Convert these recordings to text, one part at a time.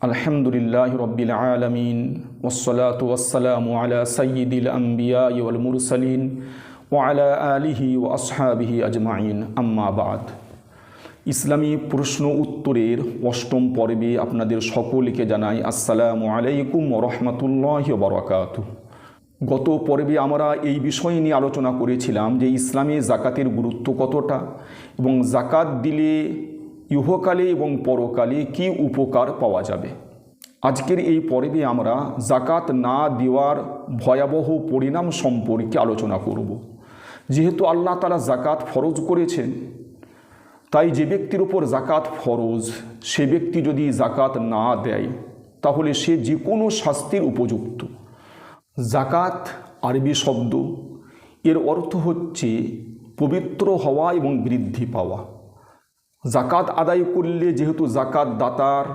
আলহামদুলিল্লাহ রব্বিল আলমিন ওসলাত ওসালাম আলা সঈদুল আম্বিয়া ওয়াল মুরসালিন ওয়ালা আলিহি ও আসহাবিহি আজমাইন। আম্মাবাদ ইসলামী প্রশ্ন উত্তরের অষ্টম পর্বে আপনাদের সকলকে জানাই আসসালামু আলাইকুম রহমতুল্লাহ বরকাত। গত পর্বে আমরা এই বিষয় নিয়ে আলোচনা করেছিলাম যে ইসলামে জাকাতের গুরুত্ব কতটা এবং জাকাত দিলে ইহকালে এবং পরকালে কি উপকার পাওয়া যাবে? আজকের এই পর্বে আমরা জাকাত না দেওয়ার ভয়াবহ পরিণাম সম্পর্কে আলোচনা করব। যেহেতু আল্লাহ তালা জাকাত ফরজ করেছেন, তাই যে ব্যক্তির উপর জাকাত ফরজ, সে ব্যক্তি যদি জাকাত না দেয়, তাহলে সে যে কোনো শাস্তির উপযুক্ত। জাকাত আরবি শব্দ, এর অর্থ হচ্ছে পবিত্র হওয়া এবং বৃদ্ধি পাওয়া। জাকাত আদায় করলে যেহেতু জাকাত দাতার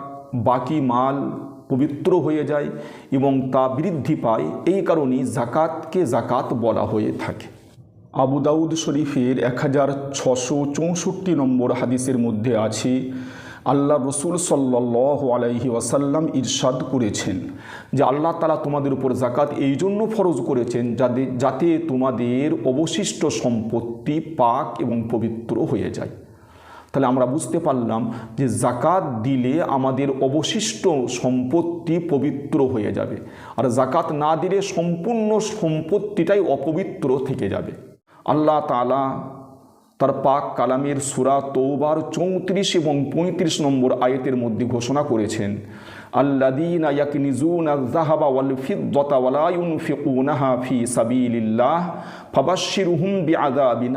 বাকি মাল পবিত্র হয়ে যায় এবং তা বৃদ্ধি পায়, এই কারণেই জাকাতকে জাকাত বলা হয়ে থাকে। আবু দাউদ শরীফের এক হাজার ছশো চৌষট্টি নম্বর হাদিসের মধ্যে আছে, আল্লাহ রসুল সাল্লাহ আলাইহি ওয়াসাল্লাম ইরশাদ করেছেন যে আল্লাহ তালা তোমাদের উপর জাকাত এই জন্য ফরজ করেছেন যাতে যাতে তোমাদের অবশিষ্ট সম্পত্তি পাক এবং পবিত্র হয়ে যায়। তাহলে আমরা বুঝতে পারলাম যে জাকাত দিলে আমাদের অবশিষ্ট সম্পত্তি পবিত্র হয়ে যাবে। আর জাকাত না দিলে সম্পূর্ণ সম্পত্তিটাই অপবিত্র থেকে যাবে। আল্লাহ তালা তার পাক কালামের সুরা তৌবার চৌত্রিশ এবং পঁয়ত্রিশ নম্বর আয়তের মধ্যে ঘোষণা করেছেন আল্লাদিন ফি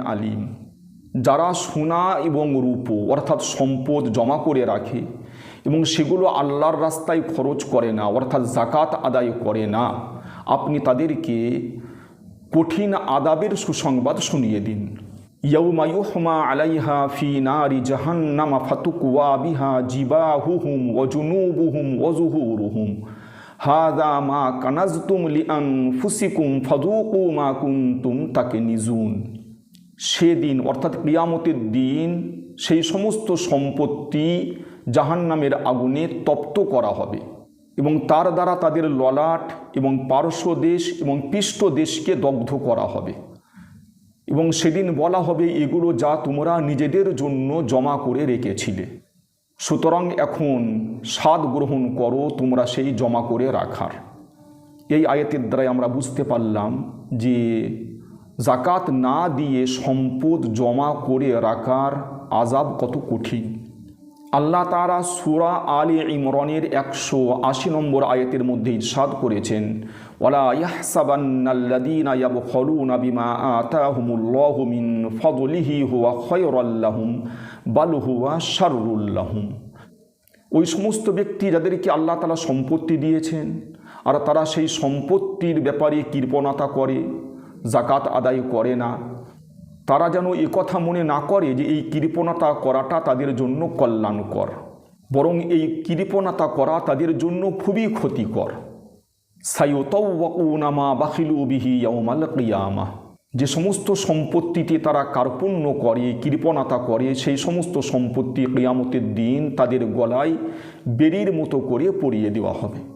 আলিম। যারা সোনা এবং রূপ, অর্থাৎ সম্পদ জমা করে রাখে এবং সেগুলো আল্লাহর রাস্তায় খরচ করে না, অর্থাৎ জাকাত আদায় করে না, আপনি তাদেরকে কঠিন আদাবের সুসংবাদ শুনিয়ে দিন। ইয়ৌমায়ুহমা আলাইহা ফি নারি জাহান্নামা ফাতুকুয়া বিহা জিবাহুহুম ওজুনুবুহুম ওজুহুরুহুম হাদা মা কানাজতুম লিআন ফুসিকুম ফাদুকু মা কুনতুম তাকে নিজুন সেদিন, অর্থাৎ কিয়ামতের দিন, সেই সমস্ত সম্পত্তি জাহান্নামের আগুনে তপ্ত করা হবে এবং তার দ্বারা তাদের ললাট এবং পারস্য দেশ এবং পৃষ্ঠ দেশকে দগ্ধ করা হবে। এবং সেদিন বলা হবে, এগুলো যা তোমরা নিজেদের জন্য জমা করে রেখেছিলে, সুতরাং এখন স্বাদ গ্রহণ করো, তোমরা সেই জমা করে রাখার। এই আয়াতের দ্বারাই আমরা বুঝতে পারলাম যে জাকাত না দিয়ে সম্পদ জমা করে রাখার আজাব কত কঠিন। আল্লাহ তারা সুরা আলী ইমরনের একশো আশি নম্বর আয়াতের মধ্যে ইরশাদ করেছেন বিমা হুয়া ওই সমস্ত ব্যক্তি যাদেরকে আল্লাহ তালা সম্পত্তি দিয়েছেন, আর তারা সেই সম্পত্তির ব্যাপারে কৃপণতা করে জাকাত আদায় করে না। তারা যেন কথা মনে না করে যে এই কৃপণতা করাটা তাদের জন্য কল্যাণকর। বরং এই কৃপণতা করা তাদের জন্য খুবই ক্ষতিকর। সাইয়তাউনামা বাখিলু কিয়ামা। যে সমস্ত সম্পত্তিতে তারা কার্পণ্য করে, কৃপণতা করে, সেই সমস্ত সম্পত্তি কিয়ামতের দিন তাদের গলায় বেরির মতো করে পরিয়ে দেওয়া হবে।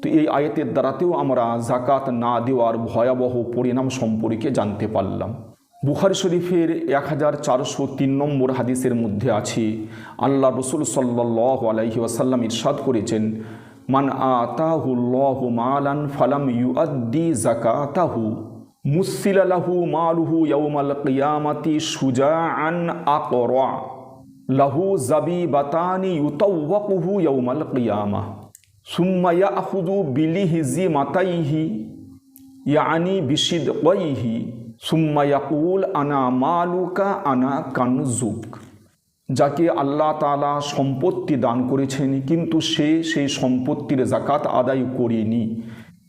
তো এই আয়াতের দ্বারাতেও আমরা জাকাত না দেওয়ার ভয়াবহ পরিণাম সম্পর্কে জানতে পারলাম। বুখারি শরীফের এক হাজার চারশো তিন নম্বর হাদিসের মধ্যে আছে, আল্লাহ রসুল সাল্লাহ আলাইহি ওয়াসাল্লাম ইরশাদ করেছেন, মান আতাহুল্লাহু মালান ফালাম ইউআদ্দি জাকাতাহু মুসিলালাহু মালুহু ইয়াউমাল কিয়ামাতি সুজাআন আকরা, লাহু জাবি বাতানি ইউতাওয়াকুহু ইয়াউমাল কিয়ামা সুম্মা বিলি বিলিহিজি মাতাইহি, ইয়ানি বিশিদ ওয়াইহি সুম্মায়াকুল আনা মালুকা, আনা কানজুক। যাকে আল্লাহ তালা সম্পত্তি দান করেছেন, কিন্তু সে সেই সম্পত্তির জাকাত আদায় করেনি।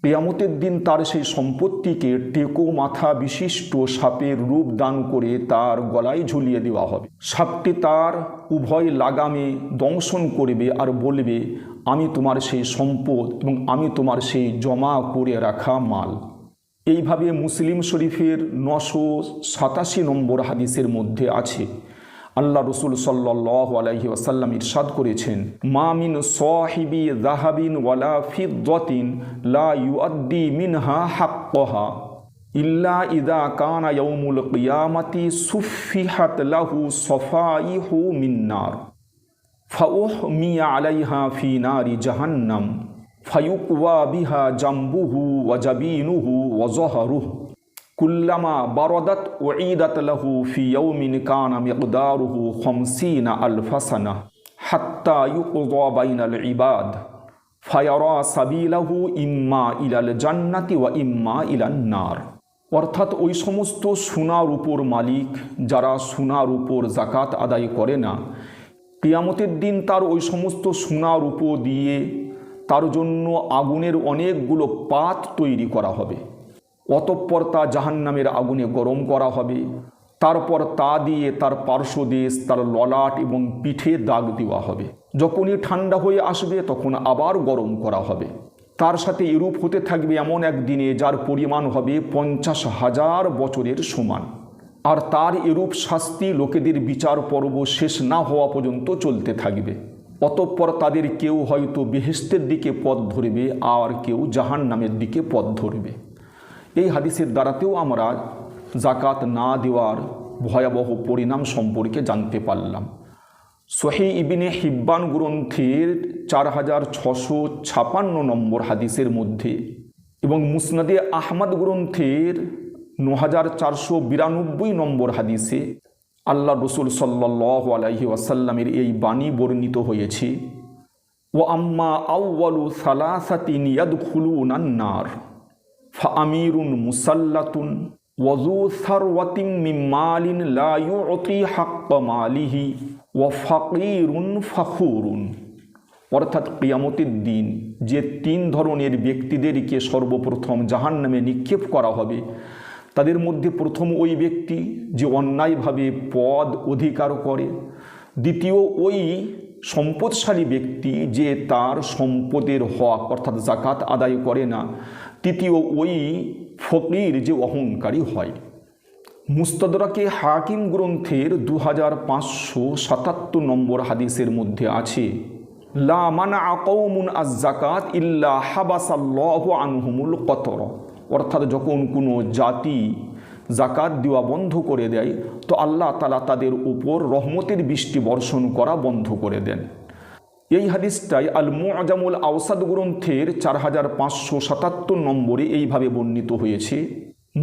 কেয়ামতের দিন তার সেই সম্পত্তিকে টেকো মাথা বিশিষ্ট সাপের রূপ দান করে তার গলায় ঝুলিয়ে দেওয়া হবে। সাপটি তার উভয় লাগামে দংশন করবে আর বলবে, আমি তোমার সেই সম্পদ এবং আমি তোমার সেই জমা করে রাখা মাল। এইভাবে মুসলিম শরীফের নশো সাতাশি নম্বর হাদিসের মধ্যে আছে। আল্লাহ রসুল সাল্লাহ আলাইহি ওয়াসাল্লাম ইরশাদ করেছেন মামিন সাহিবি দাহাবিন ওয়ালা ফিদ্দাতিন লা ইউআদ্দি মিনহা হাক্কহা ইল্লা ইদা কানা ইয়াউমুল কিয়ামাতি সুফিহাত লাহু সফাইহু মিন্নার ফাউহমিয়া আলাইহা ফি নারি জাহান্নাম, ফায়ুকওয়া বিহা জাম্বুহু ওয়া জাবিনুহু ওয়া জহরুহু। কুল্লামা বারদাত ওঈদাত লাহু ফি ইয়াউমিন কানা মিকদারুহু খামসিনা আলফাসানা হাত্তা ইউকদা বাইনাল ইবাদ। ফায়ারা সাবিলাহু ইম্মা ইলাল জান্নাতি ওয়া ইম্মা ইলান নার। অর্থাৎ ওই সমস্ত সোনার উপর মালিক, যারা সোনার উপর জাকাত আদায় করে না, কিয়ামতের দিন তার ওই সমস্ত সোনার উপ দিয়ে তার জন্য আগুনের অনেকগুলো পাত তৈরি করা হবে। অতঃপর তা জাহান্নামের আগুনে গরম করা হবে। তারপর তা দিয়ে তার পার্শ্বদেশ তার ললাট এবং পিঠে দাগ দেওয়া হবে। যখনই ঠান্ডা হয়ে আসবে, তখন আবার গরম করা হবে। তার সাথে এরূপ হতে থাকবে এমন এক দিনে, যার পরিমাণ হবে পঞ্চাশ হাজার বছরের সমান। আর তার এরূপ শাস্তি লোকেদের বিচার পর্ব শেষ না হওয়া পর্যন্ত চলতে থাকবে। অতঃপর তাদের কেউ হয়তো বেহেস্তের দিকে পথ ধরবে, আর কেউ জাহান নামের দিকে পথ ধরবে। এই হাদিসের দ্বারাতেও আমরা জাকাত না দেওয়ার ভয়াবহ পরিণাম সম্পর্কে জানতে পারলাম। সহি ইবিনে হিব্বান গ্রন্থের চার হাজার ছশো ছাপান্ন নম্বর হাদিসের মধ্যে এবং মুসনাদে আহমদ গ্রন্থের ন হাজার চারশো বিরানব্বই নম্বর হাদিসে আল্লাহ রসুল সাল্লাহ আলাইহি ওয়াসাল্লামের এই বাণী বর্ণিত হয়েছে ও আম্মা আউ্বালু সালাসাতিন ইয়াদখুলুন নার। ফামিরুন মুসাল্লাতুন ওয়াজু সারওয়াতিম মিম্মালিন লা ইউতি হাক্ক মালিহি ওয়া ফাকিরুন ফাখুরুন। অর্থাৎ কিয়ামতের দিন যে তিন ধরনের ব্যক্তিদেরকে সর্বপ্রথম জাহান নামে নিক্ষেপ করা হবে, তাদের মধ্যে প্রথম ওই ব্যক্তি যে অন্যায়ভাবে পদ অধিকার করে, দ্বিতীয় ওই সম্পদশালী ব্যক্তি যে তার সম্পদের হক, অর্থাৎ জাকাত আদায় করে না, তৃতীয় ওই ফকির যে অহংকারী হয়। মুস্তদরাকে হাকিম গ্রন্থের দু হাজার পাঁচশো সাতাত্তর নম্বর হাদিসের মধ্যে আছে, লা মানা আকৌমুন আজ জাকাত ইল্লা হাবাসাল্লাহ আনহুমুল কতর অর্থাৎ যখন কোনো জাতি জাকাত দেওয়া বন্ধ করে দেয়, তো আল্লাহ তালা তাদের উপর রহমতের বৃষ্টি বর্ষণ করা বন্ধ করে দেন। এই হাদিসটাই আল মুআজামুল আওসাদ গ্রন্থের চার হাজার পাঁচশো সাতাত্তর নম্বরে এইভাবে বর্ণিত হয়েছে,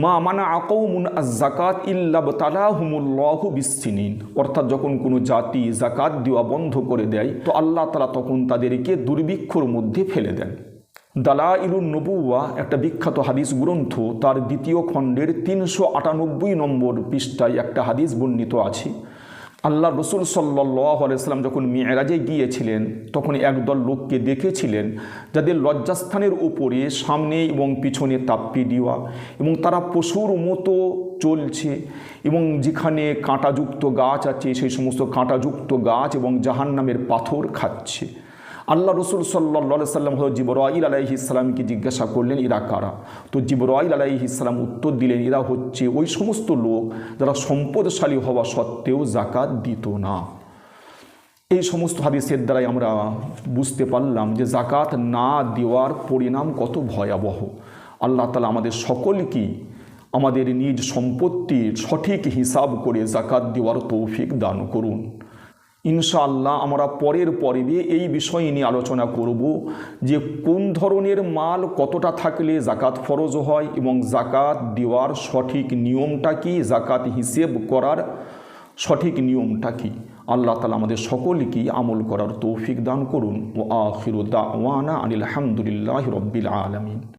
মা মানা আকৌমুন জাকাত ইল্লাব তালাহুমুল্লাহ বিসিনিন অর্থাৎ যখন কোনো জাতি জাকাত দেওয়া বন্ধ করে দেয়, তো আল্লাহ তালা তখন তাদেরকে দুর্ভিক্ষর মধ্যে ফেলে দেন। দালা ইলুন নবুয়া একটা বিখ্যাত হাদিস গ্রন্থ, তার দ্বিতীয় খণ্ডের তিনশো আটানব্বই নম্বর পৃষ্ঠায় একটা হাদিস বর্ণিত আছে। আল্লাহ রসুল সাল্লাহ আলাইসাল্লাম যখন মেয়েরাজে গিয়েছিলেন, তখন একদল লোককে দেখেছিলেন, যাদের লজ্জাস্থানের উপরে সামনে এবং পিছনে তাপ্পি দেওয়া এবং তারা পশুর মতো চলছে এবং যেখানে কাঁটাযুক্ত গাছ আছে, সেই সমস্ত কাঁটাযুক্ত গাছ এবং জাহান্নামের পাথর খাচ্ছে। আল্লাহ রসুল সাল্লা সাল্লাম হয়তো জিবরাইল আলাইহি ইসলামকে জিজ্ঞাসা করলেন, এরা কারা? তো জিবরাইল আলাইহি ইসলাম উত্তর দিলেন, এরা হচ্ছে ওই সমস্ত লোক যারা সম্পদশালী হওয়া সত্ত্বেও জাকাত দিত না। এই সমস্ত হাদিসের দ্বারাই আমরা বুঝতে পারলাম যে জাকাত না দেওয়ার পরিণাম কত ভয়াবহ। আল্লাহ তালা আমাদের সকলকেই আমাদের নিজ সম্পত্তির সঠিক হিসাব করে জাকাত দেওয়ার তৌফিক দান করুন। ইনশাআল্লাহ আমরা পরের পর্বে এই বিষয় নিয়ে আলোচনা করব যে কোন ধরনের মাল কতটা থাকলে জাকাত ফরজ হয় এবং জাকাত দেওয়ার সঠিক নিয়মটা কি, জাকাত হিসেব করার সঠিক নিয়মটা কি? আল্লাহ তালা আমাদের সকলকেই আমল করার তৌফিক দান করুন। ও আখির দাওয়ানা আনিল আলহামদুলিল্লাহ রব্বিল আলমিন।